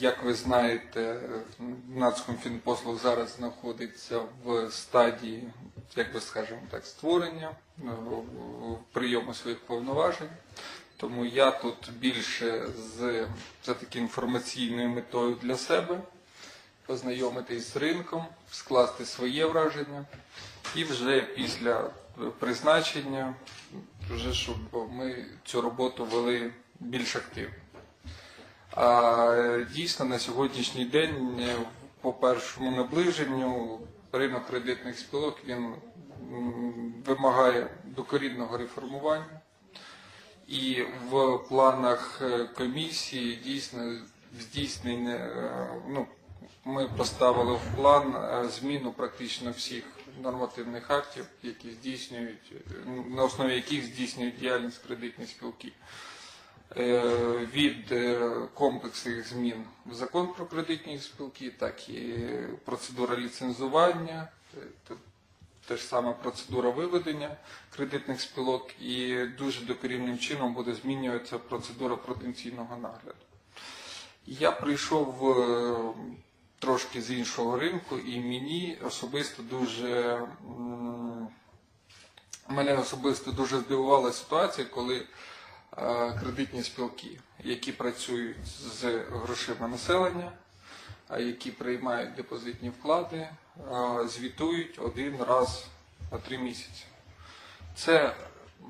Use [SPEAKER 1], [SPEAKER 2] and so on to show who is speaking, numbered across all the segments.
[SPEAKER 1] Як ви знаєте, Нацкомфінпослуг зараз знаходиться в стадії, як би скажемо так, створення е, прийому своїх повноважень. Тому я тут більше з все-таки інформаційною метою для себе познайомитись з ринком, скласти своє враження, і вже після призначення, вже щоб ми цю роботу вели більш активно. А дійсно на сьогоднішній день по першому наближенню ринок кредитних спілок він вимагає докорінного реформування. І в планах е, комісії дійсно здійснення, е, ну, ми поставили в план е, зміну практично всіх нормативних актів, які здійснюють, на основі яких здійснюють діяльність кредитні спілки. Е, Від е, комплексних змін в закон про кредитні спілки, так і процедура ліцензування, е, те ж саме процедура виведення кредитних спілок, і дуже докорінним чином буде змінюватися процедура потенційного нагляду. Я прийшов трошки з іншого ринку, і мені особисто дуже мене особисто дуже здивувала ситуація, коли кредитні спілки, які працюють з грошима населення, які приймають депозитні вклади, е, звітують один раз на три місяці. Це,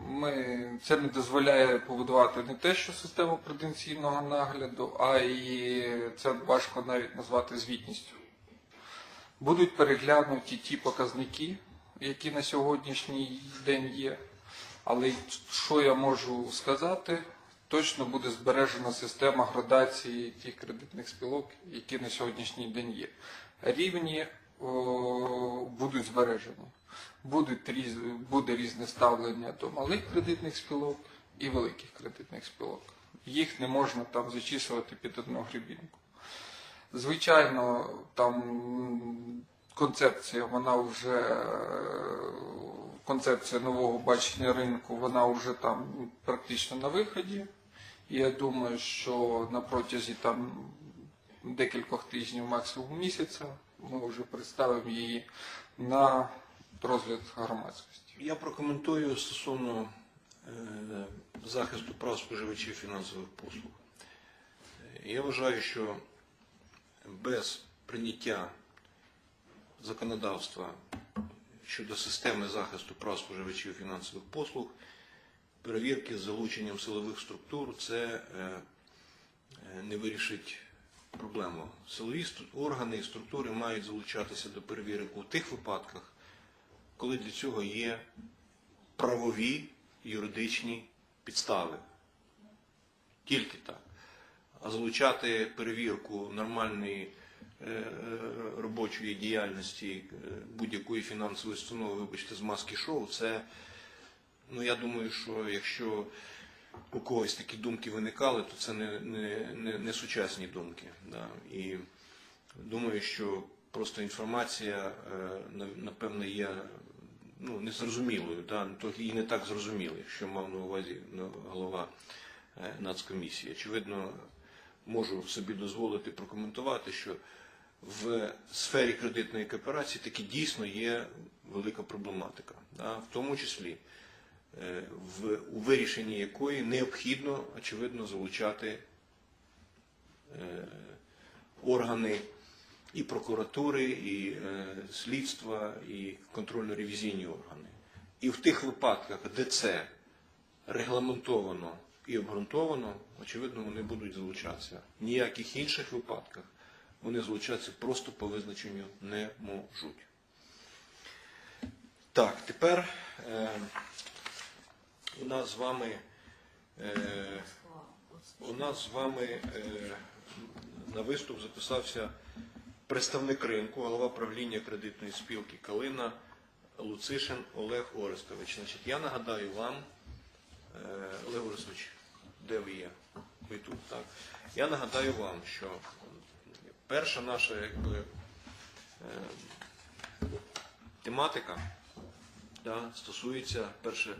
[SPEAKER 1] ми, це не дозволяє побудувати не те, що систему пруденційного нагляду, а і це важко навіть назвати звітністю. Будуть переглянуті ті показники, які на сьогоднішній день є. Але що я можу сказати, точно буде збережена система градації тих кредитних спілок, які на сьогоднішній день є. Рівні о, будуть збережені. Будуть різ, буде різне ставлення до малих кредитних спілок і великих кредитних спілок. Їх не можна там зачислювати під одну грібінку. Звичайно, там концепція, вона вже концепція нового бачення ринку, вона вже там практично на виході. Я думаю, що на протязі там декількох тижнів, максимум місяця, ми вже представимо її на розгляд громадськості.
[SPEAKER 2] Я прокоментую стосовно е, захисту прав споживачів фінансових послуг. Я вважаю, що без прийняття законодавства щодо системи захисту прав споживачів фінансових послуг, перевірки з залученням силових структур це е, е, не вирішить проблему. Силові органи і структури мають залучатися до перевірок у тих випадках, коли для цього є правові юридичні підстави. Тільки так. А залучати перевірку нормальної е, робочої діяльності е, будь-якої фінансової установи, вибачте, з маски шоу, це, ну я думаю, що якщо у когось такі думки виникали, то це не, не, не, не сучасні думки. Да. І думаю, що просто інформація, е, напевно, є ну, незрозумілою, да? і не так зрозуміло, що мав на увазі ну, голова е, нацкомісії. Очевидно, можу собі дозволити прокоментувати, що в сфері кредитної кооперації таки дійсно є велика проблематика, в тому числі е, в, у вирішенні якої необхідно, очевидно, залучати е, органи і прокуратури, і е, слідства, і контрольно-ревізійні органи. І в тих випадках, де це регламентовано і обґрунтовано, очевидно, вони будуть залучатися. В ніяких інших випадках вони залучатися просто по визначенню не можуть. Так, тепер е, у нас з вами. Е, у нас з вами е, на виступ записався представник ринку, голова правління кредитної спілки Калина Луцишин Олег Орестович. Значить, я нагадаю вам, е, Олег Орестович, де ви є? Ви тут, так? Я нагадаю вам, що перша наша якби, е, тематика да, стосується перша,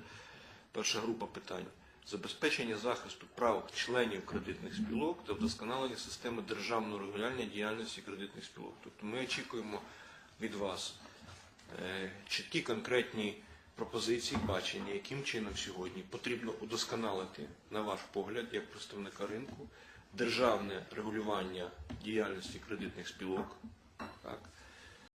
[SPEAKER 2] перша група питань забезпечення захисту прав членів кредитних спілок та вдосконалення системи державного регулювання діяльності кредитних спілок. Тобто ми очікуємо від вас е, чіткі конкретні пропозиції, бачення, яким чином сьогодні потрібно удосконалити, на ваш погляд, як представника ринку, державне регулювання діяльності кредитних спілок, так,